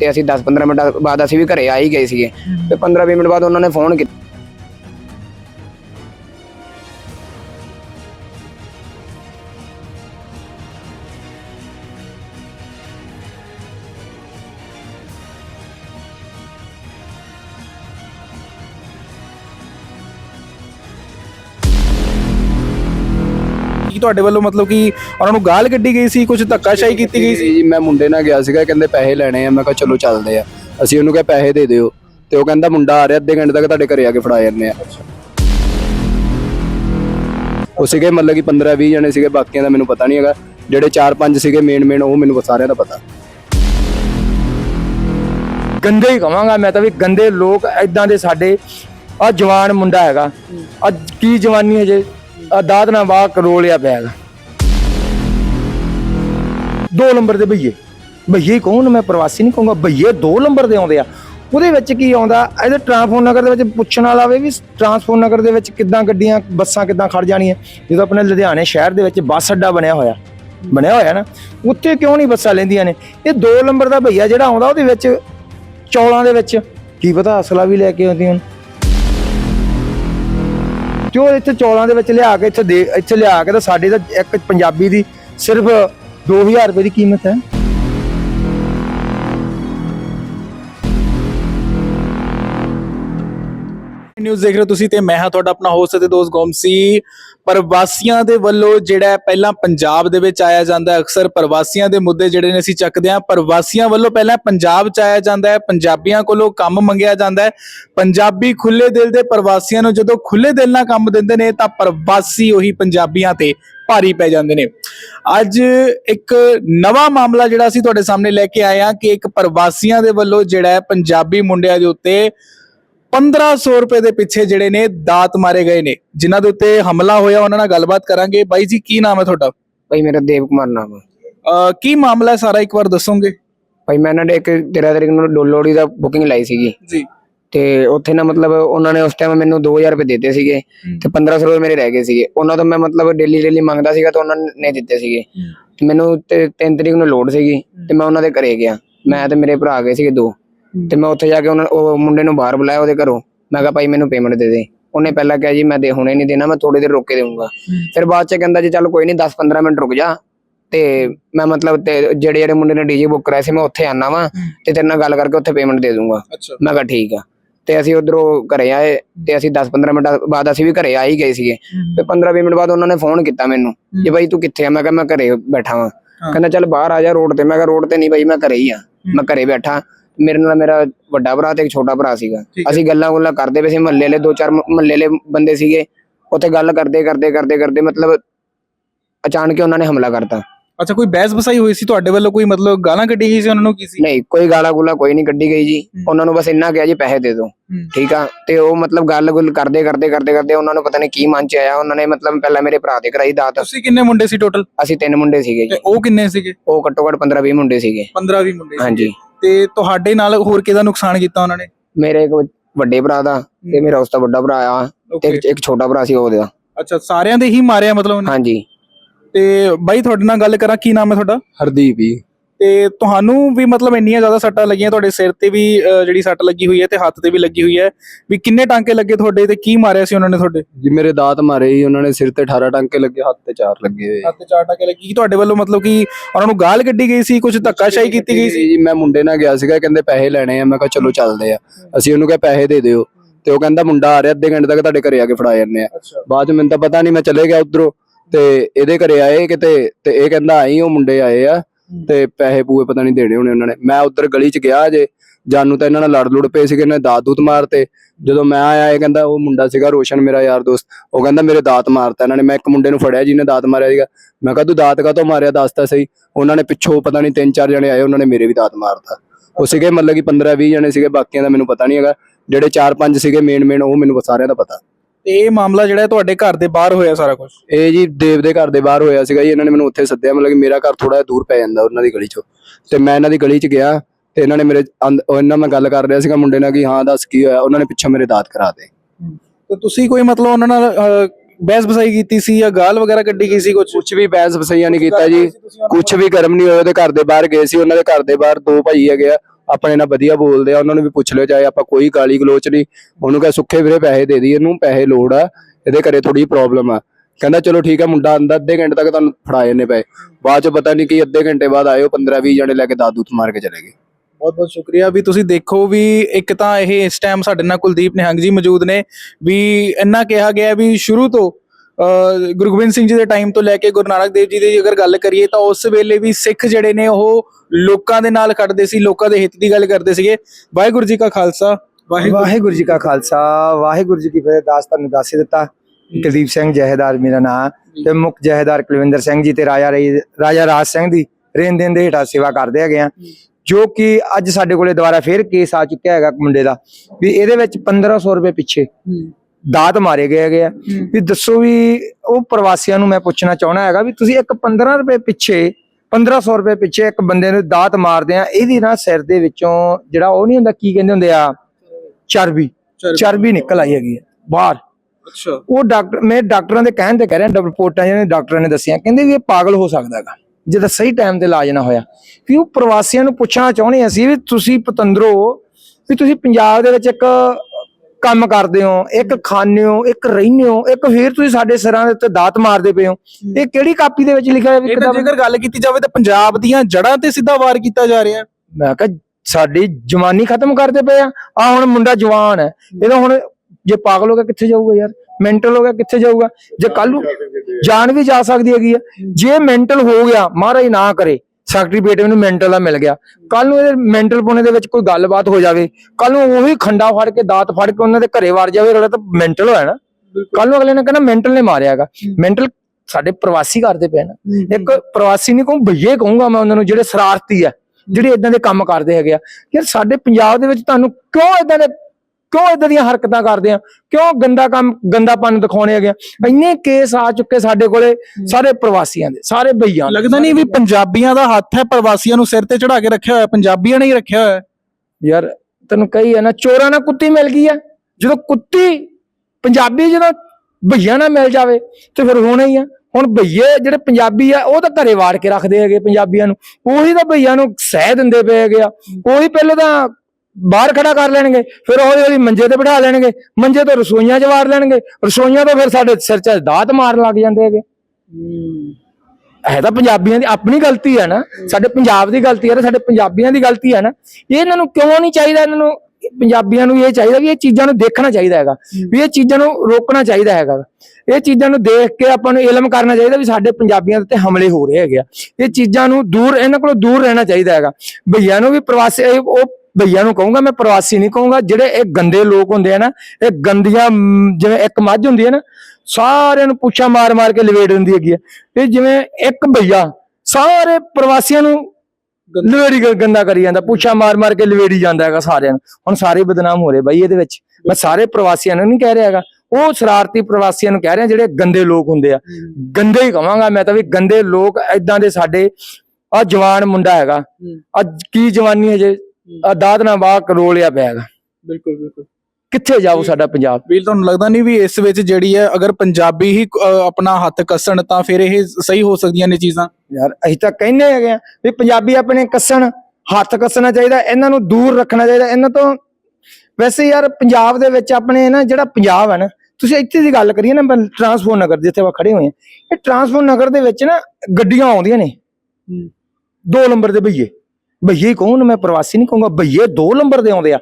ਤੇ ਅਸੀਂ 10-15 ਮਿੰਟ ਬਾਅਦ ਅਸੀਂ ਵੀ ਘਰੇ ਆ ਹੀ ਗਏ ਸੀਗੇ। ਤੇ 15-20 ਮਿੰਟ ਬਾਅਦ ਉਹਨਾਂ ਨੇ ਫੋਨ ਕੀਤਾ। ਤੁਹਾਡੇ ਵੱਲੋਂ ਮਤਲਬ ਕਿ ਉਹਨਾਂ ਨੂੰ ਗਾਲ ਕੱਢੀ ਗਈ ਸੀ ਕੁਝ ਧੱਕਾਸ਼ਾਹੀ ਕੀਤੀ ਗਈ ਸੀ? ਜੀ ਮੈਂ ਮੁੰਡੇ ਨਾਲ ਗਿਆ ਸੀਗਾ ਕਹਿੰਦੇ ਪੈਸੇ ਲੈਣੇ ਆ ਮੈਂ ਕਿਹਾ ਚਲੋ ਚੱਲਦੇ ਆ। ਅਸੀਂ ਉਹਨੂੰ ਕਿਹਾ ਪੈਸੇ ਦੇ ਦਿਓ। ਤੇ ਉਹ ਕਹਿੰਦਾ ਮੁੰਡਾ ਆ ਰਿਹਾ ਅੱਧੇ ਘੰਟੇ ਤੱਕ ਤੁਹਾਡੇ ਘਰੇ ਆ ਕੇ ਫੜਾ ਜਾਂਦੇ ਆ। ਉਹ ਸੀਗੇ ਮਤਲਬ ਕਿ 15 20 ਜਣੇ ਸੀਗੇ ਬਾਕੀਆਂ ਦਾ ਮੈਨੂੰ ਪਤਾ ਨਹੀਂ ਹੈਗਾ। ਜਿਹੜੇ 4-5 ਸੀਗੇ ਮੇਨ ਮੇਨ ਉਹ ਮੈਨੂੰ ਸਾਰਿਆਂ ਦਾ ਪਤਾ। ਗੰਦੇ ਹੀ ਕਵਾਂਗਾ ਮੈਂ ਤਾਂ ਵੀ ਗੰਦੇ ਲੋਕ ਐਦਾਂ ਦੇ ਸਾਡੇ ਆ ਜਵਾਨ ਮੁੰਡਾ ਹੈਗਾ। ਆ ਕੀ ਜਵਾਨੀ ਹੈ ਜੇ? ਆ ਦਾਦ ਨਾਲ ਵਾਹ ਕਰੋਲਿਆ ਪਿਆ ਹੈਗਾ। ਦੋ ਨੰਬਰ ਦੇ ਭਈਏ ਭਈਏ ਕੌਣ? ਮੈਂ ਪ੍ਰਵਾਸੀ ਨਹੀਂ ਕਹੂੰਗਾ। ਭਈਏ ਦੋ ਨੰਬਰ ਦੇ ਆਉਂਦੇ ਆ। ਉਹਦੇ ਵਿੱਚ ਕੀ ਆਉਂਦਾ? ਇਹਦੇ ਟਰਾਂਸਫੋਰ ਨਗਰ ਦੇ ਵਿੱਚ ਪੁੱਛਣ ਵਾਲਾ ਵੇ ਵੀ ਟਰਾਂਸਫੋਰ ਨਗਰ ਦੇ ਵਿੱਚ ਕਿੱਦਾਂ ਗੱਡੀਆਂ, ਬੱਸਾਂ ਕਿੱਦਾਂ ਖੜ ਜਾਣੀਆਂ। ਜਦੋਂ ਆਪਣੇ ਲੁਧਿਆਣੇ ਸ਼ਹਿਰ ਦੇ ਵਿੱਚ ਬੱਸ ਅੱਡਾ ਬਣਿਆ ਹੋਇਆ। ਬਣਿਆ ਹੋਇਆ ਨਾ। ਉੱਥੇ ਕਿਉਂ ਨਹੀਂ ਬੱਸਾਂ ਲੈਂਦੀਆਂ ਨੇ? ਇਹ ਦੋ ਨੰਬਰ ਦਾ ਭਈਆ ਜਿਹੜਾ ਆਉਂਦਾ ਉਹਦੇ ਵਿੱਚ ਚੌਲਾਂ ਦੇ ਵਿੱਚ। ਕੀ ਪਤਾ ਅਸਲਾ ਵੀ ਲੈ ਕੇ ਆਉਂਦੀ ਹੁਣ ਜੋ ਇੱਥੇ ਚੌਲਾਂ ਦੇ ਵਿੱਚ ਲਿਆ ਕੇ ਇੱਥੇ ਦੇ ਇੱਥੇ ਲਿਆ ਕੇ ਤਾਂ ਸਾਡੇ ਤਾਂ ਇੱਕ ਪੰਜਾਬੀ ਦੀ ਸਿਰਫ 2000 ਰੁਪਏ ਦੀ ਕੀਮਤ ਹੈ। ਨਿਊਜ਼ ਦੇਖ ਰਹੇ ਹੋ ਤੁਸੀਂ ਤੇ ਮੈਂ ਹਾਂ ਤੁਹਾਡਾ ਆਪਣਾ ਹੋਸਟ ਅਤੇ ਦੋਸਤ ਗੋਮਸੀ ਪ੍ਰਵਾਸੀਆਂ ਦੇ ਵੱਲੋਂ ਜਿਹੜਾ ਪਹਿਲਾਂ ਪੰਜਾਬ ਦੇ ਵਿੱਚ ਆਇਆ ਜਾਂਦਾ ਅਕਸਰ ਪ੍ਰਵਾਸੀਆਂ ਦੇ ਮੁੱਦੇ ਜਿਹੜੇ ਨੇ ਅਸੀਂ ਚੱਕਦੇ ਹਾਂ। ਪ੍ਰਵਾਸੀਆਂ ਵੱਲੋਂ ਪਹਿਲਾਂ ਪੰਜਾਬ ਚ ਆਇਆ ਜਾਂਦਾ ਹੈ। ਪੰਜਾਬੀਆਂ ਕੋਲੋਂ ਕੰਮ ਮੰਗਿਆ ਜਾਂਦਾ ਹੈ। ਪੰਜਾਬੀ ਖੁੱਲੇ ਦਿਲ ਦੇ ਪ੍ਰਵਾਸੀਆਂ ਨੂੰ ਜਦੋਂ ਖੁੱਲੇ ਦਿਲ ਨਾਲ ਕੰਮ ਦਿੰਦੇ ਨੇ ਤਾਂ ਪ੍ਰਵਾਸੀ ਉਹੀ ਪੰਜਾਬੀਆਂ ਤੇ ਭਾਰੀ ਪੈ ਜਾਂਦੇ ਨੇ। ਅੱਜ ਇੱਕ ਨਵਾਂ ਮਾਮਲਾ ਜਿਹੜਾ ਅਸੀਂ ਤੁਹਾਡੇ ਸਾਹਮਣੇ ਲੈ ਕੇ ਆਏ ਹਾਂ ਕਿ ਇੱਕ ਪ੍ਰਵਾਸੀਆਂ ਦੇ ਵੱਲੋਂ ਜਿਹੜਾ ਹੈ ਪੰਜਾਬੀ ਮੁੰਡਿਆਂ ਦੇ ਉੱਤੇ 1500 ਰੁਪਏ ਦੇ ਪਿੱਛੇ ਜਿਹੜੇ ਨੇ ਦਾਤ ਮਾਰੇ ਗਏ ਨੇ। ਜਿਨ੍ਹਾਂ ਦੇ ਉੱਤੇ ਹਮਲਾ ਹੋਇਆ ਉਹਨਾਂ ਨਾਲ ਗੱਲਬਾਤ ਕਰਾਂਗੇ। ਬਾਈ ਜੀ ਕੀ ਨਾਮ ਹੈ ਤੁਹਾਡਾ? ਭਾਈ ਮੇਰਾ ਦੇਵ ਕੁਮਾਰ ਨਾਮ ਹੈ। ਅਹ ਕੀ ਮਾਮਲਾ ਹੈ? ਸਾਰਾ ਇੱਕ ਵਾਰ ਦੱਸੋਗੇ? ਭਾਈ ਮੈਂ ਇਹਨਾਂ ਦੇ ਇੱਕ 13 ਤਰੀਕ ਨੂੰ ਡੋਲੋੜੀ ਦਾ ਬੁਕਿੰਗ ਲਾਈ ਸੀਗੀ। ਜੀ। ਤੇ ਉੱਥੇ ਨਾ ਮਤਲਬ ਉਹਨਾਂ ਨੇ ਉਸ ਟਾਈਮ ਮੈਨੂੰ 2000 ਰੁਪਏ ਦਿੱਤੇ ਸੀਗੇ ਤੇ 1500 ਰੁਪਏ ਮੇਰੇ ਰਹਿ ਗਏ ਸੀਗੇ। ਉਹਨਾਂ ਤੋਂ ਮੈਂ ਮਤਲਬ ਡੇਲੀ ਡੇਲੀ ਮੰਗਦਾ ਸੀਗਾ ਤਾਂ ਉਹਨਾਂ ਨੇ ਦਿੱਤੇ ਸੀਗੇ। ਤੇ ਮੈਨੂੰ ਤੇ 3 ਤਰੀਕ ਨੂੰ ਲੋਡ ਸੀਗੀ ਤੇ ਮੈਂ ਉਹਨਾਂ ਦੇ ਘਰੇ ਗਿਆ। ਮੈਂ ਤੇ ਮੇਰੇ ਭਰਾ ਗਏ ਸੀਗੇ ਦੋ। ਤੇ ਮੈਂ ਉੱਥੇ ਜਾ ਕੇ ਉਹਨਾਂ ਉਹ ਮੁੰਡੇ ਨੂੰ ਬਾਹਰ ਬੁਲਾਇਆ ਉਹਦੇ ਘਰੋਂ। ਮੈਂ ਕਿਹਾ ਭਾਈ ਮੈਨੂੰ ਪੇਮੈਂਟ ਦੇ ਦੇ। ਉਹਨੇ ਪਹਿਲਾਂ ਕਿਹਾ ਜੀ ਮੈਂ ਦੇ ਹੁਣੇ ਨਹੀਂ ਦੇਣਾ ਮੈਂ ਥੋੜੀ ਦੇਰ ਰੁਕ ਕੇ ਦੇਵਾਂਗਾ ਫਿਰ ਬਾਅਦ ਚ ਕਹਿੰਦਾ ਜੀ ਚੱਲ ਕੋਈ ਨਹੀਂ 10-15 ਮਿੰਟ ਰੁਕ ਜਾ। ਤੇ ਮੈਂ ਮਤਲਬ ਤੇ ਜਿਹੜੇ ਜਿਹੜੇ ਮੁੰਡੇ ਨੇ ਡੀਜੇ ਬੁੱਕ ਕਰਾਇਆ ਸੀ ਮੈਂ ਉੱਥੇ ਆਣਾ ਵਾਂ ਤੇ ਤੇਰੇ ਨਾਲ ਗੱਲ ਕਰਕੇ ਉੱਥੇ ਪੇਮੈਂਟ ਦੇ ਦੂੰਗਾ। ਮੈਂ ਕਿਹਾ ਠੀਕ ਆ। ਤੇ ਅਸੀਂ ਉਧਰੋਂ ਘਰੇ ਆਏ ਤੇ ਅਸੀਂ 10-15 ਮਿੰਟ ਬਾਅਦ ਅਸੀਂ ਵੀ ਘਰੇ ਆ ਹੀ ਗਏ ਸੀਗੇ। ਤੇ 15-20 ਮਿੰਟ ਬਾਅਦ ਉਹਨਾਂ ਨੇ ਫੋਨ ਕੀਤਾ ਮੈਨੂੰ ਜੀ ਬਾਈ ਤੂੰ ਕਿੱਥੇ ਆ? ਮੈਂ ਕਿਹਾ ਮੈਂ ਘਰੇ ਬੈਠਾ ਵਾਂ। ਕਹਿੰਦਾ ਚੱਲ ਬਾਹਰ ਆ ਜਾ ਰੋਡ ਤੇ। ਮੈਂ ਕਿਹਾ ਰੋਡ ਤੇ ਨਹੀਂ ਬਾਈ ਮੈਂ ਘਰੇ ਹੀ ਆ। ਮੈਂ ਘਰੇ ਬੈਠਾ। ਮੇਰੇ ਨਾਲ ਮੇਰਾ ਵੱਡਾ ਭਰਾ ਤੇ ਇੱਕ ਛੋਟਾ ਭਰਾ ਸੀਗਾ। ਅਸੀਂ ਗੱਲਾਂ ਗੁੱਲਾਂ ਕਰਦੇ ਪਏ ਸੀ ਮਹੱਲੇ ਵਾਲੇ ਦੋ ਚਾਰ ਮਹੱਲੇ ਵਾਲੇ ਬੰਦੇ ਸੀਗੇ। ਉੱਥੇ ਗੱਲ ਕਰਦੇ ਕਰਦੇ ਕਰਦੇ ਕਰਦੇ ਮਤਲਬ ਅਚਾਨਕ ਹੀ ਉਹਨਾਂ ਨੇ ਹਮਲਾ ਕਰਤਾ। ਅੱਛਾ ਕੋਈ ਬਹਿਸ ਬਸਾਈ ਹੋਈ ਸੀ ਤੁਹਾਡੇ ਵੱਲੋਂ? ਕੋਈ ਮਤਲਬ ਗਾਲਾਂ ਕੱਢੀ ਗਈ ਸੀ ਉਹਨਾਂ ਨੂੰ ਕੀ ਸੀ? ਨਹੀਂ ਕੋਈ ਗਾਲਾ ਗੁਲਾ ਕੋਈ ਨਹੀਂ ਕੱਢੀ ਗਈ ਜੀ। ਉਹਨਾਂ ਨੂੰ ਬਸ ਇੰਨਾ ਕਿਹਾ ਜੀ ਪੈਸੇ ਦੇ ਦਿਓ। ਠੀਕ ਆ? ਤੇ ਉਹ ਮਤਲਬ ਗੱਲ ਗੁੱਲ ਕਰਦੇ ਕਰਦੇ ਕਰਦੇ ਕਰਦੇ ਉਹਨਾਂ ਨੂੰ ਪਤਾ ਨਹੀਂ ਕੀ ਮਨ ਚ ਆਇਆ। ਉਹਨਾਂ ਨੇ ਮਤਲਬ ਪਹਿਲਾਂ ਮੇਰੇ ਭਰਾ ਦੇ ਕਰਾਈ ਦਾਤ। ਤੁਸੀਂ ਕਿੰਨੇ ਮੁੰਡੇ ਸੀ ਟੋਟਲ ਅਸੀਂ ਤਿੰਨ ਮੁੰਡੇ ਸੀਗੇ ਜੀ। ਤੇ ਉਹ ਕਿੰਨੇ ਸੀਗੇ? ਉਹ ਘੱਟੋ ਘੱਟ 15 20 ਮੁੰਡੇ ਸੀਗੇ। 15 20 ਮੁੰਡੇ ਹਾਂਜੀ। ਤੇ ਤੁਹਾਡੇ ਨਾਲ ਹੋਰ ਕਿਹਦਾ ਨੁਕਸਾਨ ਕੀਤਾ ਉਹਨਾਂ ਨੇ? ਮੇਰੇ ਇੱਕ ਵੱਡੇ ਭਰਾ ਦਾ ਤੇ ਮੇਰਾ ਉਸ ਤੋਂ ਵੱਡਾ ਭਰਾ ਆ ਤੇ ਇੱਕ- ਇੱਕ ਛੋਟਾ ਭਰਾ ਸੀ ਉਹਦਾ ਅੱਛਾ ਸਾਰਿਆਂ ਦੇ ਹੀ ਮਾਰਿਆ ਮਤਲਬ ਉਹਨੇ? ਹਾਂਜੀ। ਤੇ ਬਾਈ ਤੁਹਾਡੇ ਨਾਲ ਗੱਲ ਕਰਾਂ ਕੀ ਨਾਮ ਹੈ ਤੁਹਾਡਾ? ਹਰਦੀਪ ਹੀ ਤੇ ਤੁਹਾਨੂੰ ਵੀ ਮਤਲਬ ਇੰਨੀਆਂ ਜ਼ਿਆਦਾ ਸੱਟਾਂ ਲੱਗੀਆਂ ਤੁਹਾਡੇ ਸਿਰ ਤੇ ਵੀ ਜਿਹੜੀ ਸੱਟ ਲੱਗੀ ਹੋਈ ਹੈ ਤੇ ਹੱਥ ਤੇ ਵੀ ਲੱਗੀ ਹੋਈ ਹੈ ਵੀ ਕਿੰਨੇ ਟਾਂਕੇ ਲੱਗੇ ਤੁਹਾਡੇ ਤੇ ਕੀ ਮਾਰਿਆ ਸੀ ਉਹਨਾਂ ਨੇ ਤੁਹਾਡੇ? ਜੀ ਮੇਰੇ ਦਾਤ ਮਾਰੇ ਸੀ ਉਹਨਾਂ ਨੇ ਸਿਰ ਤੇ 18 ਟਾਂਕੇ ਲੱਗੇ ਹੱਥ ਤੇ 4 ਲੱਗੇ ਹੋਏ। ਹੱਥ ਤੇ ਚਾਰ ਟਾਂਕੇ ਲੱਗੀ ਕੀ ਤੁਹਾਡੇ ਵੱਲੋਂ ਮਤਲਬ ਕਿ ਉਹਨਾਂ ਨੂੰ ਗਾਲ ਕੱਢੀ ਗਈ ਸੀ ਕੁਝ ਧੱਕਾਸ਼ਾਹੀ ਕੀਤੀ ਗਈ ਸੀ? ਜੀ ਮੈਂ ਮੁੰਡੇ ਨਾਲ ਗਿਆ ਸੀਗਾ ਕਹਿੰਦੇ ਪੈਸੇ ਲੈਣੇ ਆ ਮੈਂ ਕਿਹਾ ਚਲੋ ਚੱਲਦੇ ਆ। ਅਸੀਂ ਉਹਨੂੰ ਕਿਹਾ ਪੈਸੇ ਦੇ ਦਿਓ। ਤੇ ਉਹ ਕਹਿੰਦਾ ਮੁੰਡਾ ਆ ਰਿਹਾ ਅੱਧੇ ਘੰਟੇ ਤੱਕ ਤੁਹਾਡੇ ਘਰੇ ਆ ਕੇ ਫੜਾ ਜਾਂਦੇ ਆ। ਬਾਅਦ ਚ ਮੈਨੂੰ ਤਾਂ ਪਤਾ ਨਹੀਂ ਮੈਂ ਚਲੇ ਗਿਆ ਉਧਰੋਂ ਤੇ ਇਹਦੇ ਘਰੇ ਆਏ ਕਿਤੇ ਤੇ ਇਹ ਕਹਿੰਦਾ ਆਈ ਉਹ ਮੁੰਡੇ ਆਏ ਆ। ਤੇ ਪੈਸੇ ਪੂਏ ਪਤਾ ਨਹੀਂ ਦੇਣੇ ਹੋਣੇ ਉਹਨਾਂ ਨੇ। ਮੈਂ ਉਧਰ ਗਲੀ ਚ ਗਿਆ ਜੇ, ਜਾਨੂ ਤਾਂ ਇਹਨਾਂ ਨਾਲ ਲੜ ਲੁੜ ਪਏ ਸੀਗੇ ਨੇ ਦਾਤ ਦੂਤ ਮਾਰਤੇ। ਜਦੋਂ ਮੈਂ ਆਇਆ, ਇਹ ਕਹਿੰਦਾ ਉਹ ਮੁੰਡਾ ਸੀਗਾ ਰੋਸ਼ਨ, ਮੇਰਾ ਯਾਰ ਦੋਸਤ। ਉਹ ਕਹਿੰਦਾ ਮੇਰੇ ਦਾਤ ਮਾਰਤਾ ਇਹਨਾਂ ਨੇ। ਮੈਂ ਇੱਕ ਮੁੰਡੇ ਨੂੰ ਫੜਿਆ ਜਿਹਨੇ ਦਾਤ ਮਾਰਿਆ ਸੀਗਾ। ਮੈਂ ਕਿਹਾ, ਤੂੰ ਦਾਤ ਕਾਹਤੋਂ ਮਾਰਿਆ? ਦੱਸ ਤਾਂ ਸਹੀ। ਉਹਨਾਂ ਨੇ ਪਿੱਛੋਂ ਪਤਾ ਨਹੀਂ ਤਿੰਨ ਚਾਰ ਜਣੇ ਆਏ, ਉਹਨਾਂ ਨੇ ਮੇਰੇ ਵੀ ਦਾਤ ਮਾਰਤਾ। ਉਹ ਸੀਗੇ ਮਤਲਬ ਕਿ 15 20 ਜਣੇ ਸੀਗੇ, ਬਾਕੀਆਂ ਦਾ ਮੈਨੂੰ ਪਤਾ ਨਹੀਂ ਹੈਗਾ। ਜਿਹੜੇ 4-5 ਸੀਗੇ ਮੇਨ ਮੇਨ ਉਹ ਮੈਨੂੰ ਸਾਰਿਆਂ ਦਾ ਪਤਾ। ਤੇ ਇਹ ਮਾਮਲਾ ਜਿਹੜਾ ਹੈ ਤੁਹਾਡੇ ਘਰ ਦੇ ਬਾਹਰ ਹੋਇਆ ਸਾਰਾ ਕੁਝ ਇਹ ਜੀ ਦੇਵ ਦੇ ਘਰ ਦੇ ਬਾਹਰ ਹੋਇਆ ਸੀਗਾ ਜੀ ਇਹਨਾਂ ਨੇ ਮੈਨੂੰ ਉੱਥੇ ਸੱਦਿਆ ਮਤਲਬ ਕਿ ਮੇਰਾ ਘਰ ਥੋੜਾ ਜਿਹਾ ਦੂਰ ਪੈ ਜਾਂਦਾ ਉਹਨਾਂ ਦੀ ਗਲੀ ਚੋਂ। ਤੇ ਮੈਂ ਇਹਨਾਂ ਦੀ ਗਲੀ 'ਚ ਗਿਆ ਤੇ ਇਹਨਾਂ ਨੇ ਮੇਰੇ ਅੰਦ- ਉਹ ਇਹਨਾਂ ਮੈਂ ਗੱਲ ਕਰ ਰਿਹਾ ਸੀਗਾ ਮੁੰਡੇ ਨਾਲ ਕਿ ਹਾਂ ਦੱਸ ਕੀ ਹੋਇਆ ਉਹਨਾਂ ਨੇ ਪਿੱਛੋਂ ਮੇਰੇ ਦਾਤ ਕਰਾਤੇ ਤੇ ਤੁਸੀਂ ਕੋਈ ਮਤਲਬ ਉਹਨਾਂ ਨਾਲ ਅਹ, ਬਹਿਸ ਬਸਾਈ ਕੀਤੀ ਸੀ ਜਾਂ ਗਾਲ ਵਗੈਰਾ ਕੱਢੀ ਗਈ ਸੀ ਕੁਝ ਕੁਝ ਵੀ ਬੈਸ ਵਸਈਆ ਨਹੀਂ ਕੀਤਾ ਜੀ ਕੁਝ ਵੀ ਕਰਮ ਨਹੀਂ ਹੋਇਆ ਉਹਦੇ ਘਰ ਦੇ ਬਾਹਰ ਗਏ ਸੀ ਉਹਨਾਂ ਦੇ ਘਰ ਦੇ ਬਾਹਰ ਦੋ ਭਾਈ ਹੈਗੇ ਆ ਆਪਣੇ ਨਾਲ ਵਧੀਆ ਬੋਲਦੇ ਆ, ਉਹਨਾਂ ਨੂੰ ਵੀ ਪੁੱਛ ਲਿਓ, ਚਾਹੇ ਆਪਾਂ ਕੋਈ ਗਾਲੀ ਗਲੋਚ ਨਹੀਂ। ਉਹਨੂੰ ਕਹੇ, ਸੁੱਖੇ ਵੀਰੇ, ਪੈਸੇ ਦੇ ਦੀ ਇਹਨੂੰ ਪੈਸੇ ਲੋੜ ਆ, ਇਹਦੇ ਘਰੇ ਥੋੜੀ ਪ੍ਰੋਬਲਮ ਆ। ਕਹਿੰਦਾ, ਚਲੋ ਠੀਕ ਆ, ਮੁੰਡਾ ਆਂਦਾ, ਅੱਧੇ ਘੰਟੇ ਤੱਕ ਤੁਹਾਨੂੰ ਫੜਾ ਜਾਂਦੇ ਪਏ। ਬਾਅਦ ਚ ਪਤਾ ਨਹੀਂ ਕਿ, ਅੱਧੇ ਘੰਟੇ ਬਾਅਦ ਆਇਓ 15 20 ਜਣੇ ਲੈ ਕੇ ਦਾਦੂ ਮਾਰ ਕੇ ਚਲੇ ਗਏ। ਬਹੁਤ ਬਹੁਤ ਸ਼ੁਕਰੀਆ। ਵੀ ਤੁਸੀਂ ਦੇਖੋ ਵੀ ਇੱਕ ਤਾਂ ਇਹ ਇਸ ਟਾਈਮ ਸਾਡੇ ਨਾਲ ਕੁਲਦੀਪ ਨਿਹੰਗ ਜੀ ਮੌਜੂਦ ਨੇ, ਵੀ ਇੰਨਾ ਕਿਹਾ ਗਿਆ ਵੀ ਸ਼ੁਰੂ ਤੋਂ ਗੁਰੂ ਗੋਬਿੰਦ ਸਿੰਘ ਜੀ ਦੇ ਟਾਈਮ ਤੋਂ ਲੈ ਕੇ ਗੁਰੂ ਨਾਨਕ ਦੇਵ ਜੀ ਦੀ ਅਗਰ ਗੱਲ ਕਰੀਏ ਤਾਂ ਉਸ ਵੇਲੇ ਵੀ ਸਿੱਖ ਜਿਹੜੇ ਨੇ ਉਹ ਲੋਕਾਂ ਦੇ ਨਾਲ ਖੜਦੇ ਸੀ ਲੋਕਾਂ ਦੇ ਹਿੱਤ ਦੀ ਗੱਲ ਕਰਦੇ ਸੀਗੇ। ਵਾਹਿਗੁਰੂ ਜੀ ਕਾ ਖਾਲਸਾ। ਵਾਹਿਗੁਰੂ ਜੀ ਕਾ ਖਾਲਸਾ। ਵਾਹਿਗੁਰੂ ਜੀ ਕੀ ਫਤਿਹ। ਦਾਸ ਤੁਹਾਨੂੰ ਦੱਸ ਦਿੱਤਾ। ਕੁਲਦੀਪ ਸਿੰਘ ਜਹੇਦਾਰ ਮੇਰਾ ਨਾਮ ਤੇ ਮੁੱਖ ਜਹੇਦਾਰ ਕੁਲਵਿੰਦਰ ਸਿੰਘ ਜੀ ਤੇ ਰਾਜਾ ਰਾਜਾ ਰਾਜ ਸਿੰਘ ਦੀ ਰੇਨ ਦੇਣ ਦੇ ਹੇਠਾਂ ਸੇਵਾ ਕਰਦੇ ਹੈਗੇ ਆ। ਜੋ ਕਿ ਅੱਜ ਸਾਡੇ ਕੋਲੇ ਦੁਬਾਰਾ ਫੇਰ ਕੇਸ ਆ ਚੁੱਕਿਆ ਹੈਗਾ ਮੁੰਡੇ ਦਾ। ਵੀ ਇਹਦੇ ਵਿੱਚ 1500 ਰੁਪਏ ਪਿੱਛੇ। ਦਾਤ ਮਾਰੇ ਗਏ ਹੈਗੇ ਆ। ਵੀ ਦੱਸੋ ਵੀ ਉਹ ਪ੍ਰਵਾਸੀਆਂ ਨੂੰ ਮੈਂ ਪੁੱਛਣਾ ਚਾਹਣਾ ਹੈਗਾ ਵੀ ਤੁਸੀਂ ਇੱਕ 15 ਰੁਪਏ ਪਿੱਛੇ 1500 ਰੁਪਏ ਪਿੱਛੇ ਇੱਕ ਬੰਦੇ ਨੂੰ ਦਾਤ ਮਾਰਦੇ ਆ ਇਹਦੀ ਨਾ ਸਿਰ ਦੇ ਵਿੱਚੋਂ ਜਿਹੜਾ ਉਹ ਨਹੀਂ ਹੁੰਦਾ ਕੀ ਕਹਿੰਦੇ ਹੁੰਦੇ ਆ? ਚਰਬੀ। ਚਰਬੀ। ਨਿਕਲ ਆਈ ਹੈਗੀ ਹੈ ਬਾਹਰ। ਅੱਛਾ। ਉਹ ਡਾਕਟਰ ਮੈਂ ਡਾਕਟਰਾਂ ਦੇ ਕਹਿਣ ਤੇ ਕਹਿ ਰਿਹਾ ਰਿਪੋਰਟਾਂ ਜਿਹਨੇ ਡਾਕਟਰਾਂ ਨੇ ਦੱਸੀਆਂ ਕਹਿੰਦੇ ਵੀ ਇਹ ਪਾਗਲ ਹੋ ਸਕਦਾ ਹੈਗਾ ਜੇ ਤਾਂ ਸਹੀ ਟਾਈਮ ਤੇ ਇਲਾਜ ਨਾ ਹੋਇਆ। ਵੀ ਉਹ ਪ੍ਰਵਾਸੀਆਂ ਨੂੰ ਪੁੱਛਣਾ ਚਾਹੁੰਦੇ ਅਸੀਂ ਵੀ ਤੁਸੀਂ ਪਤੰਦਰੋ ਵੀ ਤੁਸੀਂ ਪੰਜਾਬ ਦੇ ਵਿੱਚ ਇੱਕ ਕੰਮ ਕਰਦੇ ਹੋ ਇੱਕ ਖਾਂਦੇ ਹੋ ਇੱਕ ਰਹਿੰਦੇ ਹੋ ਇੱਕ ਫੇਰ ਤੁਸੀਂ ਸਾਡੇ ਸਿਰਾਂ ਦੇ ਉੱਤੇ ਦਾਤ ਮਾਰਦੇ ਪਏ ਹੋ। ਇਹ ਕਿਹੜੀ ਕਾਪੀ ਦੇ ਵਿੱਚ ਲਿਖਿਆ ਹੋਇਆ ਵੀ ਇਹ ਤਾਂ ਕਿਤਾਬ? ਜੇਕਰ ਗੱਲ ਕੀਤੀ ਜਾਵੇ ਤਾਂ ਪੰਜਾਬ ਦੀਆਂ ਜੜ੍ਹਾਂ ਤੇ ਸਿੱਧਾ ਵਾਰ ਕੀਤਾ ਜਾ ਰਿਹਾ। ਮੈਂ ਕਿਹਾ ਸਾਡੀ ਜਵਾਨੀ ਖਤਮ ਕਰਦੇ ਪਏ ਆ। ਆ ਹੁਣ ਮੁੰਡਾ ਜਵਾਨ ਹੈ। ਇਹਦਾ ਹੁਣ ਜੇ ਪਾਗਲ ਹੋ ਗਿਆ ਕਿੱਥੇ ਜਾਊਗਾ ਯਾਰ? ਮੈਂਟਲ ਹੋ ਗਿਆ ਕਿੱਥੇ ਜਾਊਗਾ? ਜੇ ਕੱਲ ਨੂੰ ਜਾਨ ਵੀ ਜਾ ਸਕਦੀ ਹੈਗੀ ਆ। ਜੇ ਮੈਂਟਲ ਹੋ ਗਿਆ ਮਹਾਰਾਜ ਨਾ ਕਰੇ। ਸੈਕਟਰੀ ਬੇਟੇ ਨੂੰ ਮੈਂਟਲ ਦਾ ਮਿਲ ਗਿਆ। ਕੱਲ ਨੂੰ ਇਹਦੇ ਮੈਂਟਲ ਪੁਣੇ ਦੇ ਵਿੱਚ ਕੋਈ ਗੱਲਬਾਤ ਹੋ ਜਾਵੇ ਕੱਲ ਨੂੰ ਉਹੀ ਖੰਡਾ ਫੜ ਕੇ ਦਾਤ ਫੜ ਕੇ ਉਹਨਾਂ ਦੇ ਘਰੇ ਵਾਰ ਜਾਵੇ ਅਗਲਾ ਤਾਂ ਮੈਂਟਲ ਹੋਇਆ ਨਾ। ਕੱਲ ਨੂੰ ਅਗਲੇ ਨੇ ਕਹਿੰਦਾ ਮੈਂਟਲ ਨੇ ਮਾਰਿਆ ਹੈਗਾ। ਮੈਂਟਲ ਸਾਡੇ ਪ੍ਰਵਾਸੀ ਕਰਦੇ ਪਏ ਨਾ। ਇੱਕ ਪ੍ਰਵਾਸੀ ਨਹੀਂ ਕਹੂੰ ਭਈਏ ਕਹੂੰਗਾ ਮੈਂ ਉਹਨਾਂ ਨੂੰ ਜਿਹੜੇ ਸ਼ਰਾਰਤੀ ਆ ਜਿਹੜੇ ਇਦਾਂ ਦੇ ਕੰਮ ਕਰਦੇ ਹੈਗੇ ਆ। ਯਾਰ ਸਾਡੇ ਪੰਜਾਬ ਦੇ ਵਿੱਚ ਤੁਹਾਨੂੰ ਕਿਉਂ ਇਦਾਂ ਦੇ ਕਿਉਂ ਇਦਾਂ ਦੀਆਂ ਹਰਕਤਾਂ ਕਰਦੇ ਆ? ਕਿਉਂ ਗੰਦਾ ਕੰਮ ਗੰਦਾਪਨ ਦਿਖਾਉਣੇ ਹੈਗੇ ਇੰਨੇ ਕੇਸ ਆ ਚੁੱਕੇ ਸਾਡੇ ਕੋਲੇ ਸਾਰੇ ਪ੍ਰਵਾਸੀਆਂ ਦੇ ਸਾਰੇ ਭਈਆਂ। ਲੱਗਦਾ ਨਹੀਂ ਵੀ ਪੰਜਾਬੀਆਂ ਦਾ ਹੱਥ ਹੈ ਪ੍ਰਵਾਸੀਆਂ ਨੂੰ ਸਿਰ ਤੇ ਚੜਾ ਕੇ ਰੱਖਿਆ ਹੋਇਆ ਪੰਜਾਬੀਆਂ ਨੇ ਹੀ ਰੱਖਿਆ ਹੋਇਆ। ਯਾਰ ਤੈਨੂੰ ਕਹੀ ਹੈ ਨਾ ਚੋਰਾਂ ਨਾਲ ਕੁੱਤੀ ਮਿਲ ਗਈ ਆ। ਜਦੋਂ ਕੁੱਤੀ ਪੰਜਾਬੀ ਜਦੋਂ ਭਈਆਂ ਨਾਲ ਮਿਲ ਜਾਵੇ ਤੇ ਫਿਰ ਹੋਣਾ ਹੀ ਆ। ਹੁਣ ਭਈਏ ਜਿਹੜੇ ਪੰਜਾਬੀ ਆ ਉਹ ਤਾਂ ਘਰੇ ਵਾੜ ਕੇ ਰੱਖਦੇ ਹੈਗੇ ਪੰਜਾਬੀਆਂ ਨੂੰ। ਉਹੀ ਤਾਂ ਭਈਆਂ ਨੂੰ ਸਹਿ ਦਿੰਦੇ ਪਏ ਹੈਗੇ ਆ। ਉਹੀ ਪਹਿਲਾਂ ਤਾਂ ਬਾਹਰ ਖੜਾ ਕਰ ਲੈਣਗੇ ਫਿਰ ਹੌਲੀ ਹੌਲੀ ਮੰਜੇ ਤੇ ਬਿਠਾ ਲੈਣਗੇ ਮੰਜੇ ਤੋਂ ਰਸੋਈਆਂ 'ਚ ਵਾਰ ਲੈਣਗੇ ਰਸੋਈਆਂ ਤੋਂ ਫਿਰ ਸਾਡੇ ਸਿਰ 'ਚ ਦਾਤ ਮਾਰਨ ਲੱਗ ਜਾਂਦੇ ਹੈਗੇ। ਇਹ ਤਾਂ ਪੰਜਾਬੀਆਂ ਦੀ ਆਪਣੀ ਗਲਤੀ ਹੈ ਨਾ ਸਾਡੇ ਪੰਜਾਬ ਦੀ ਗਲਤੀ ਹੈ ਤੇ ਸਾਡੇ ਪੰਜਾਬੀਆਂ ਦੀ ਗਲਤੀ ਹੈ ਨਾ। ਇਹ ਇਹਨਾਂ ਨੂੰ ਕਿਉਂ ਨਹੀਂ ਚਾਹੀਦਾ ਇਹਨਾਂ ਨੂੰ ਪੰਜਾਬੀਆਂ ਨੂੰ ਇਹ ਚਾਹੀਦਾ ਵੀ ਇਹ ਚੀਜ਼ਾਂ ਨੂੰ ਦੇਖਣਾ ਚਾਹੀਦਾ ਹੈਗਾ ਵੀ ਇਹ ਚੀਜ਼ਾਂ ਨੂੰ ਰੋਕਣਾ ਚਾਹੀਦਾ ਹੈਗਾ। ਇਹ ਚੀਜ਼ਾਂ ਨੂੰ ਦੇਖ ਕੇ ਆਪਾਂ ਨੂੰ ਇਲਮ ਕਰਨਾ ਚਾਹੀਦਾ ਵੀ ਸਾਡੇ ਪੰਜਾਬੀਆਂ ਦੇ ਉੱਤੇ ਹਮਲੇ ਹੋ ਰਹੇ ਹੈਗੇ ਆ। ਇਹ ਚੀਜ਼ਾਂ ਨੂੰ ਦੂਰ ਇਹਨਾਂ ਕੋਲੋਂ ਦੂਰ ਰਹਿਣਾ ਚਾਹੀਦਾ ਹੈਗਾ। ਭਈਆ ਨੂੰ ਵੀ ਪ੍ਰਵਾਸੀ ਉਹ ਭਈਆ ਨੂੰ ਕਹੂੰਗਾ ਮੈਂ ਪ੍ਰਵਾਸੀ ਨਹੀਂ ਕਹੂੰਗਾ ਜਿਹੜੇ ਇਹ ਗੰਦੇ ਲੋਕ ਹੁੰਦੇ ਆ ਨਾ ਇਹ ਗੰਦੀਆਂ ਜਿਵੇਂ ਇੱਕ ਮੱਝ ਹੁੰਦੀ ਹੈ ਨਾ ਸਾਰਿਆਂ ਨੂੰ ਪੁੱਛਾ ਮਾਰ ਮਾਰ ਕੇ ਲਵੇੜ ਦਿੰਦੀ ਹੈਗੀ ਆ। ਇਹ ਜਿਵੇਂ ਇੱਕ ਭਈਆ ਸਾਰੇ ਪ੍ਰਵਾਸੀਆਂ ਨੂੰ ਲਵੇੜੀ ਗੰਦਾ ਕਰੀ ਜਾਂਦਾ ਪੁੱਛਾ ਮਾਰ ਮਾਰ ਕੇ ਲਵੇੜੀ ਜਾਂਦਾ ਹੈਗਾ ਸਾਰਿਆਂ ਨੂੰ। ਹੁਣ ਸਾਰੇ ਬਦਨਾਮ ਹੋ ਰਹੇ ਬਾਈ ਇਹਦੇ ਵਿੱਚ। ਮੈਂ ਸਾਰੇ ਪ੍ਰਵਾਸੀਆਂ ਨੂੰ ਨਹੀਂ ਕਹਿ ਰਿਹਾ ਹੈਗਾ। ਉਹ ਸ਼ਰਾਰਤੀ ਪ੍ਰਵਾਸੀਆਂ ਨੂੰ ਕਹਿ ਰਿਹਾ ਜਿਹੜੇ ਗੰਦੇ ਲੋਕ ਹੁੰਦੇ ਆ। ਗੰਦੇ ਹੀ ਕਵਾਂਗਾ ਮੈਂ ਤਾਂ ਵੀ ਗੰਦੇ ਲੋਕ ਐਦਾਂ ਦੇ ਸਾਡੇ ਆ ਜਵਾਨ ਮੁੰਡਾ ਹੈਗਾ। ਅੱਜ ਕੀ ਜਵਾਨੀ ਹੈ ਜੇ ਆ ਦਾਦ ਨਾਲ ਬਾਹ ਕਰੋਲਿਆ ਪਿਆ ਹੈਗਾ। ਬਿਲਕੁਲ ਬਿਲਕੁਲ। ਕਿੱਥੇ ਜਾਊ ਸਾਡਾ ਪੰਜਾਬ? ਵੀਰ ਤੁਹਾਨੂੰ ਲੱਗਦਾ ਨਹੀਂ ਵੀ ਇਸ ਵਿੱਚ ਜਿਹੜੀ ਹੈ ਅਗਰ ਪੰਜਾਬੀ ਹੀ ਆਪਣਾ ਹੱਥ ਕੱਸਣ ਤਾਂ ਫਿਰ ਇਹ ਸਹੀ ਹੋ ਸਕਦੀਆਂ ਨੇ ਚੀਜ਼ਾਂ? ਯਾਰ ਅਸੀਂ ਤਾਂ ਕਹਿੰਦੇ ਹੈਗੇ ਆ ਵੀ ਪੰਜਾਬੀ ਆਪਣੇ ਕੱਸਣ ਹੱਥ ਕੱਸਣਾ ਚਾਹੀਦਾ ਇਹਨਾਂ ਨੂੰ ਦੂਰ ਰੱਖਣਾ ਚਾਹੀਦਾ। ਇਹਨਾਂ ਤੋਂ ਵੈਸੇ ਯਾਰ ਪੰਜਾਬ ਦੇ ਵਿੱਚ ਆਪਣੇ ਨਾ ਜਿਹੜਾ ਪੰਜਾਬ ਹੈ ਨਾ ਤੁਸੀਂ ਇੱਥੇ ਦੀ ਗੱਲ ਕਰੀਏ ਨਾ ਟਰਾਂਸਪੋਰਟ ਨਗਰ ਜਿੱਥੇ ਆਪਾਂ ਖੜੇ ਹੋਏ ਆ ਇਹ ਟਰਾਂਸਪੋਰਟ ਨਗਰ ਦੇ ਵਿੱਚ ਨਾ ਗੱਡੀਆਂ ਆਉਂਦੀਆਂ ਨੇ। ਦੋ ਨੰਬਰ ਦੇ ਭਈਏ ਭਈਏ ਕੌਣ ਮੈਂ ਪ੍ਰਵਾਸੀ ਨਹੀਂ ਕਹੂੰਗਾ, ਭਈਏ ਦੋ ਨੰਬਰ ਦੇ ਆਉਂਦੇ ਆ।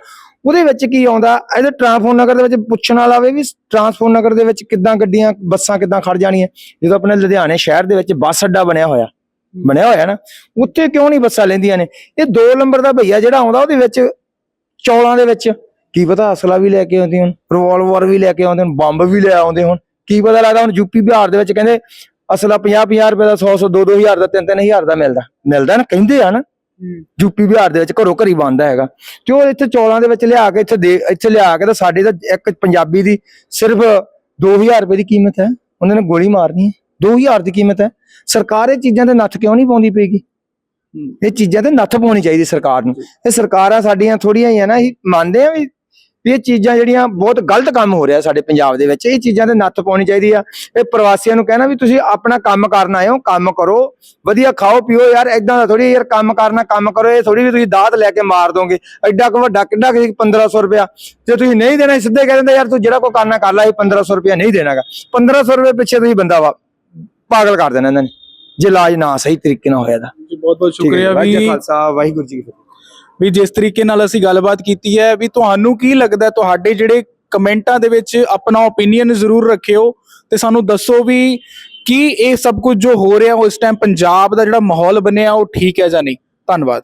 ਉਹਦੇ ਵਿੱਚ ਕੀ ਆਉਂਦਾ, ਇਹਦੇ ਟਰਾਂਸਪੋਰਟ ਨਗਰ ਦੇ ਵਿੱਚ ਪੁੱਛਣ ਵਾਲਾ ਵੇ ਵੀ ਟਰਾਂਸਪੋਰਟ ਨਗਰ ਦੇ ਵਿੱਚ ਕਿੱਦਾਂ ਗੱਡੀਆਂ, ਬੱਸਾਂ ਕਿੱਦਾਂ ਖੜ ਜਾਣੀਆਂ। ਜਦੋਂ ਆਪਣੇ ਲੁਧਿਆਣੇ ਸ਼ਹਿਰ ਦੇ ਵਿੱਚ ਬੱਸ ਅੱਡਾ ਬਣਿਆ ਹੋਇਆ ਬਣਿਆ ਹੋਇਆ ਨਾ, ਉੱਥੇ ਕਿਉਂ ਨਹੀਂ ਬੱਸਾਂ ਲੈਂਦੀਆਂ ਨੇ? ਇਹ ਦੋ ਨੰਬਰ ਦਾ ਭਈਆ ਜਿਹੜਾ ਆਉਂਦਾ, ਉਹਦੇ ਵਿੱਚ ਚੌਲਾਂ ਦੇ ਵਿੱਚ। ਕੀ ਪਤਾ ਅਸਲਾ ਵੀ ਲੈ ਕੇ ਆਉਂਦੇ ਹੁਣ ਰਿਵਾਲਵਰ ਵੀ ਲੈ ਕੇ ਆਉਂਦੇ ਹੁਣ, ਬੰਬ ਵੀ ਲੈ ਆਉਂਦੇ ਹੁਣ। ਕੀ ਪਤਾ ਲੱਗਦਾ ਹੁਣ ਯੂਪੀ ਬਿਹਾਰ ਦੇ ਵਿੱਚ ਕਹਿੰਦੇ ਅਸਲਾ 50 50 ਰੁਪਏ ਦਾ 100 100 2 2000 ਦਾ 3 3000 ਦਾ ਮਿਲਦਾ। ਮਿਲਦਾ ਨਾ, ਕਹਿੰਦੇ ਆ ਨਾ। ਯੂਪੀ ਬਿਹਾਰ ਦੇ ਵਿੱਚ ਘਰੋ ਘਰੀ ਬੰਦਾ ਹੈਗਾ। ਤੇ ਉਹ ਇੱਥੇ ਚੌਲਾਂ ਦੇ ਵਿੱਚ ਲਿਆ ਕੇ ਇੱਥੇ ਦੇ ਇੱਥੇ ਲਿਆ ਕੇ ਤਾਂ ਸਾਡੇ ਤਾਂ ਇੱਕ ਪੰਜਾਬੀ ਦੀ ਸਿਰਫ 2000 ਰੁਪਏ ਦੀ ਕੀਮਤ ਹੈ। ਉਹਨਾਂ ਨੇ ਗੋਲੀ ਮਾਰਨੀ ਹੈ। 2000 ਦੀ ਕੀਮਤ ਹੈ। ਸਰਕਾਰ ਇਹ ਚੀਜ਼ਾਂ ਤੇ ਨੱਥ ਕਿਉਂ ਨਹੀਂ ਪਾਉਂਦੀ ਪਏਗੀ? ਇਹ ਚੀਜ਼ਾਂ ਤੇ ਨੱਥ ਪਾਉਣੀ ਚਾਹੀਦੀ ਸਰਕਾਰ ਨੂੰ। ਇਹ ਸਰਕਾਰਾਂ ਸਾਡੀਆਂ ਥੋੜੀਆਂ ਹੀ ਆ ਨਾ ਅਸੀਂ ਮੰਨਦੇ ਆ ਵੀ ਵੀ ਇਹ ਚੀਜ਼ਾਂ ਜਿਹੜੀਆਂ ਬਹੁਤ ਗਲਤ ਕੰਮ ਹੋ ਰਿਹਾ ਸਾਡੇ ਪੰਜਾਬ ਦੇ ਵਿੱਚ ਇਹ ਚੀਜ਼ਾਂ ਤੇ ਨੱਥ ਪਾਉਣੀ ਚਾਹੀਦੀ ਆ। ਇਹ ਪ੍ਰਵਾਸੀਆਂ ਨੂੰ ਕਹਿਣਾ ਵੀ ਤੁਸੀਂ ਆਪਣਾ ਕੰਮ ਕਰਨ ਆਏ ਹੋ ਕੰਮ ਕਰੋ ਵਧੀਆ ਖਾਓ ਪੀਓ ਯਾਰ ਐਦਾਂ ਦਾ ਥੋੜੀ ਯਾਰ ਕੰਮ ਕਰਨਾ ਕੰਮ ਕਰੋ ਇਹ ਥੋੜੀ ਵੀ ਤੁਸੀਂ ਦਾਤ ਲੈ ਕੇ ਮਾਰ ਦੋਗੇ। ਐਡਾ ਕੁ ਵੱਡਾ ਕਿੱਡਾ ਕਿ 1500 ਰੁਪਇਆ। ਜੇ ਤੁਸੀਂ ਨਹੀਂ ਦੇਣਾ ਸਿੱਧੇ ਕਹਿ ਦਿੰਦੇ ਯਾਰ ਤੂੰ ਜਿਹੜਾ ਕੋ ਕਰਨਾ ਕਰ ਲੈ ਇਹ 1500 ਰੁਪਇਆ ਨਹੀਂ ਦੇਣਾਗਾ। 1500 ਰੁਪਏ ਪਿੱਛੇ ਤੁਸੀਂ ਬੰਦਾ ਵਾ ਪਾਗਲ ਕਰ ਦੇਣਾ ਇਹਨਾਂ ਨੇ ਜੇ ਇਲਾਜ ਨਾ ਸਹੀ ਤਰੀਕੇ ਨਾਲ ਹੋਇਆ ਤਾਂ। ਜੀ ਬਹੁਤ ਬਹੁਤ ਸ਼ੁਕਰੀਆ ਵਾਹਿਗੁਰੂ ਜੀ ਵੀ। ਖਾਲਸਾ ਵਾਹਿਗੁਰੂ ਜੀ ਕੀ ਫਤਿਹ। ਵੀ ਜਿਸ ਤਰੀਕੇ ਨਾਲ ਅਸੀਂ ਗੱਲਬਾਤ ਕੀਤੀ ਹੈ, ਵੀ ਤੁਹਾਨੂੰ ਕੀ ਲੱਗਦਾ ਤੁਹਾਡੇ ਜਿਹੜੇ ਕਮੈਂਟਾਂ ਦੇ ਵਿੱਚ ਆਪਣਾ ਓਪੀਨੀਅਨ ਜ਼ਰੂਰ ਰੱਖਿਓ ਤੇ ਸਾਨੂੰ ਦੱਸੋ ਵੀ ਕੀ ਇਹ ਸਭ ਕੁਝ ਜੋ ਹੋ ਰਿਹਾ, ਉਸ ਟਾਈਮ ਪੰਜਾਬ ਦਾ ਜਿਹੜਾ ਮਾਹੌਲ ਬਣਿਆ, ਉਹ ਠੀਕ ਹੈ ਜਾਂ ਨਹੀਂ? ਧੰਨਵਾਦ।